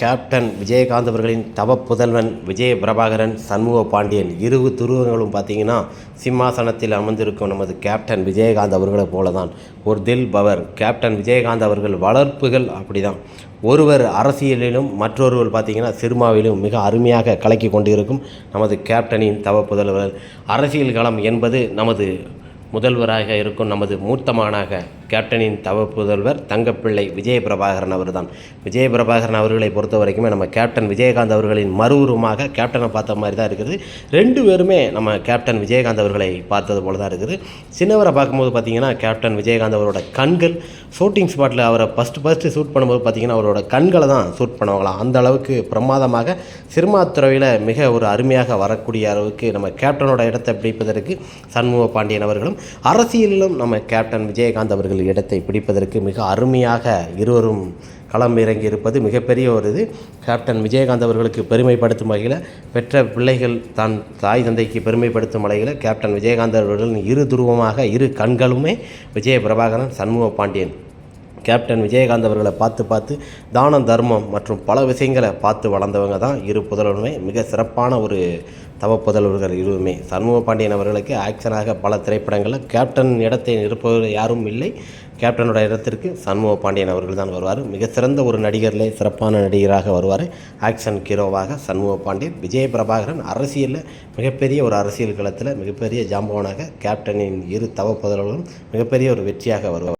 Captain Vijayakanth அவர்களின் தவ புதல்வன் விஜய பிரபாகரன் சண்முக பாண்டியன் இரு துருவங்களும் பார்த்தீங்கன்னா சிம்மாசனத்தில் அமர்ந்திருக்கும் நமது கேப்டன் விஜயகாந்த் அவர்களைப் போல தான் ஒரு தில் பவர். கேப்டன் விஜயகாந்த் அவர்கள் வளர்ப்புகள் அப்படிதான். ஒருவர் அரசியலிலும் மற்றொருவர் பார்த்திங்கன்னா சினிமாவிலும் மிக அருமையாக கலக்கி கொண்டிருக்கும் நமது கேப்டனின் தவ புதல்வர் அரசியல் களம் என்பது நமது முதல்வராக இருக்கும் நமது மூத்தமானாக கேப்டனின் தவ புதல்வர் தங்கப்பிள்ளை விஜயபிரபாகரன் அவர்தான். விஜயபிரபாகரன் அவர்களை பொறுத்த வரைக்குமே நம்ம கேப்டன் விஜயகாந்த் அவர்களின் மறுவுருவமாக கேப்டனை பார்த்த மாதிரி தான் இருக்குது. ரெண்டு பேருமே நம்ம கேப்டன் விஜயகாந்த் அவர்களை பார்த்தது போல தான் இருக்குது. சின்னவரை பார்க்கும்போது பார்த்தீங்கன்னா கேப்டன் விஜயகாந்த் அவரோட கண்கள் ஷூட்டிங் ஸ்பாட்டில் அவரை ஃபஸ்ட்டு ஃபஸ்ட்டு ஷூட் பண்ணும்போது பார்த்தீங்கன்னா அவரோட கண்களை தான் ஷூட் பண்ணுவாங்களாம். அந்த அளவுக்கு பிரமாதமாக சினிமா துறையில் மிக ஒரு அருமையாக வரக்கூடிய அளவுக்கு நம்ம கேப்டனோட இடத்தை பிடிப்பதற்கு சண்முக பாண்டியன் அவர்களும் அரசியலிலும் நம்ம கேப்டன் விஜயகாந்த் அவர்கள் இடத்தை பிடிப்பதற்கு மிக அருமையாக இருவரும் களம் இறங்கி இருப்பது மிகப்பெரிய ஒரு இது. கேப்டன் விஜயகாந்த் அவர்களுக்கு பெருமைப்படுத்தும் வகையில் பெற்ற பிள்ளைகள் தான் தாய் தந்தைக்கு பெருமைப்படுத்தும் வகையில் கேப்டன் விஜயகாந்த் அவர்களின் இரு துருவமாக இரு கண்களுமே விஜய பிரபாகரன் சண்முக பாண்டியன். கேப்டன் விஜயகாந்த் அவர்களை பார்த்து பார்த்து தானம் தர்மம் மற்றும் பல விஷயங்களை பார்த்து வளர்ந்தவங்க தான் இரு புதல்வருமே மிக சிறப்பான ஒரு தவப்புதல்வர்கள் இருவுமே இருவருமே. சண்முக பாண்டியன் அவர்களுக்கு ஆக்ஷனாக பல திரைப்படங்களில் கேப்டன் இடத்தை நிரப்புவர் யாரும் இல்லை. கேப்டனோட இடத்திற்கு சண்முக பாண்டியன் அவர்கள் தான் வருவார். மிக சிறந்த ஒரு நடிகர்லே சிறப்பான நடிகராக வருவார். ஆக்ஷன் ஹீரோவாக சண்முக பாண்டியன் விஜய பிரபாகரன் அரசியலில் மிகப்பெரிய ஒரு அரசியல் களத்தில் மிகப்பெரிய ஜாம்பவனாக கேப்டனின் இரு தவ புதல்வர்களும் மிகப்பெரிய ஒரு வெற்றியாக வருவார்.